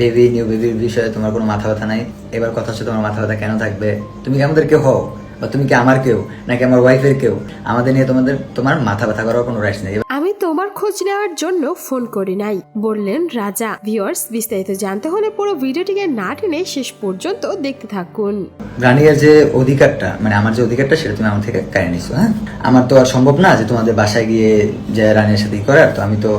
Baby new বেবির বিষয়ে তোমার কোনো মাথা ব্যথা নাই? এবার কথা হচ্ছে তোমার মাথা ব্যথা কেন থাকবে? তুমি কি আমাদের কেউ হও? বা তুমি কি আমার কেউ? নাকি আমার ওয়াইফের কেউ? আমাদের নিয়ে তোমাদের তোমার মাথা ব্যথা করার কোনো রাইটস নেই। আমি তোমার খোঁজ নেওয়ার জন্য ফোন করি নাই বললেন রাজা। ভিউয়ার্স বিস্তারিত জানতে হলে পুরো ভিডিওটিকে না টেনে শেষ পর্যন্ত দেখতে থাকুন। রানিয়ার যে অধিকারটা মানে আমার যে অধিকারটা সেটা তুমি আমার থেকে কেড়ে নিছো হ্যাঁ? আমার তো আর সম্ভব না যে তোমাদের বাসায় গিয়ে যে রানিয়ার সাথে করার তো আমি তো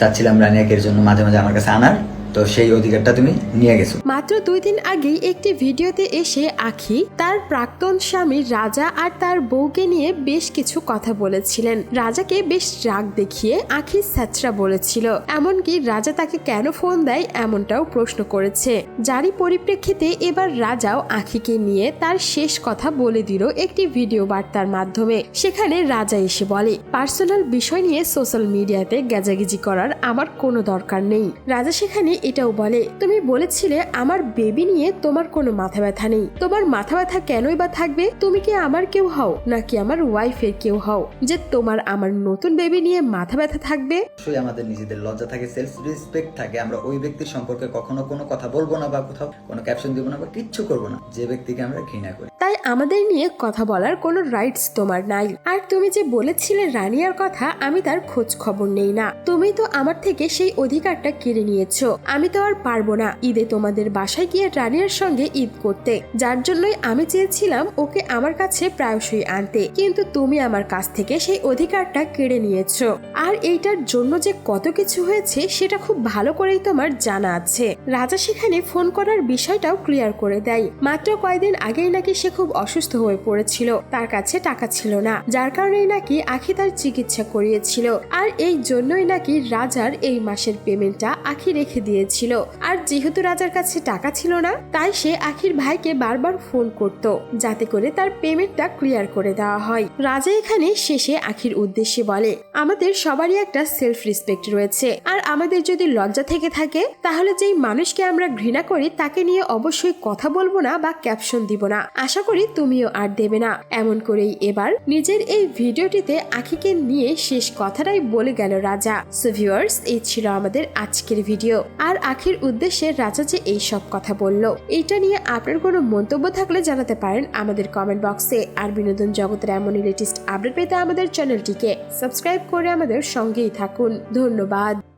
চাচ্ছিলাম রানিয়াকে এর জন্য মাঝে মাঝে আমার কাছে আনার। তো সেই অধিকারটা তুমি নিয়ে গেছো। মাত্র দুই দিন আগেই একটি ভিডিওতে এসে আখি তার প্রাক্তন স্বামী রাজা আর তার বউকে নিয়ে বেশ কিছু কথা বলেছিলেন। রাজাকে বেশ রাগ দেখিয়ে আখি স্যাচরা বলেছিল, এমনকি রাজা তাকে কেন ফোন দেয় এমনটাও প্রশ্ন করেছে। যারই পরিপ্রেক্ষিতে এবার রাজাও আখিকে নিয়ে তার শেষ কথা বলে দিল একটি ভিডিও বার্তার মাধ্যমে। সেখানে রাজা এসে বলে, পার্সোনাল বিষয় নিয়ে সোশ্যাল মিডিয়াতে গ্যাজাগিজি করার আমার কোনো দরকার নেই। রাজা সেখানে এটাও বলে তুমি বলেছিলে আমার বেবি নিয়ে তোমার কোনো মাথা ব্যথা নেই। তোমার মাথা ব্যথা কেনই বা থাকবে? তুমি কি আমার কেউ হও নাকি আমার ওয়াইফের কেউ হও? যে তোমার আমার নতুন বেবি নিয়ে মাথা ব্যথা থাকবে? অবশ্যই আমাদের নিজেদের লজ্জা থাকে সেলফ রেসপেক্ট থাকে। আমরা ওই ব্যক্তির সম্পর্কে কখনো কোনো কথা বলব না বা কোথাও কোনো ক্যাপশন দিব না বা কিচ্ছু করব না। যে ব্যক্তিকে আমরা ঘৃণা করি। তাই আমাদের নিয়ে কথা বলার কোনো রাইটস তোমার নাই। আর তুমি যে বলেছিলে রানিয়ার কথা আমি তার খোঁজ খবর নেই না। তুমি তো আমার থেকে সেই অধিকারটা কেড়ে নিয়েছো। আমি তো আর পারব না ঈদে তোমাদের বাসায় গিয়ে রানিয়ার সঙ্গে ঈদ করতে। যার জন্যই আমি চেয়েছিলাম ওকে আমার কাছে প্রায়শই আনতে। কিন্তু তুমি আমার কাছ থেকে সেই অধিকারটা কেড়ে নিয়েছো। আর এইটার জন্য যে কত কিছু হয়েছে সেটা খুব ভালো করেই তোমার জানা আছে। রাজা সেখানে ফোন করার বিষয়টাও ক্লিয়ার করে দেয়। মাত্র কয়েকদিন আগেই নাকি সে খুব অসুস্থ হয়ে পড়েছিল। তার কাছে টাকা ছিল না, যার কারণেই নাকি আখি তার চিকিৎসা করিয়েছিল। আর এই জন্যই নাকি রাজার এই মাসের পেমেন্টটা আখি রেখে দিয়েছিল। আর যেহেতু রাজার কাছে টাকা ছিল না, তাই সে আখির ভাইকে বারবার ফোন করত, যাতে করে তার পেমেন্টটা ক্লিয়ার করে দেওয়া হয়। রাজা এখানে শেষে আখির উদ্দেশ্যে বলে, আমাদের সবারই একটা সেলফ রেসপেক্ট রয়েছে। আর আমাদের যদি লজ্জা থেকে থাকে, তাহলে যেই মানুষকে আমরা ঘৃণা করি, তাকে নিয়ে অবশ্যই কথা বলব না বা ক্যাপশন দিব না। আশা করি তুমিও আর দেবে না। এমন করেই এবার নিজের এই ভিডিওটিতে আখিকে নিয়ে শেষ কথাটাই বলে গেল রাজা। সো ভিউয়ার্স এই ছিল আমাদের আজকের ভিডিও। আর আখির উদ্দেশ্যে রাজা যে এই সব কথা বলল, এইটা নিয়ে আপনার কোনো মন্তব্য থাকলে জানাতে পারেন আমাদের কমেন্ট বক্সে আর বিনোদন জগতের এমনই লেটেস্ট আপডেট পেতে আমাদের চ্যানেলটিকে সাবস্ক্রাইব করে আমাদের সঙ্গেই থাকুন। ধন্যবাদ।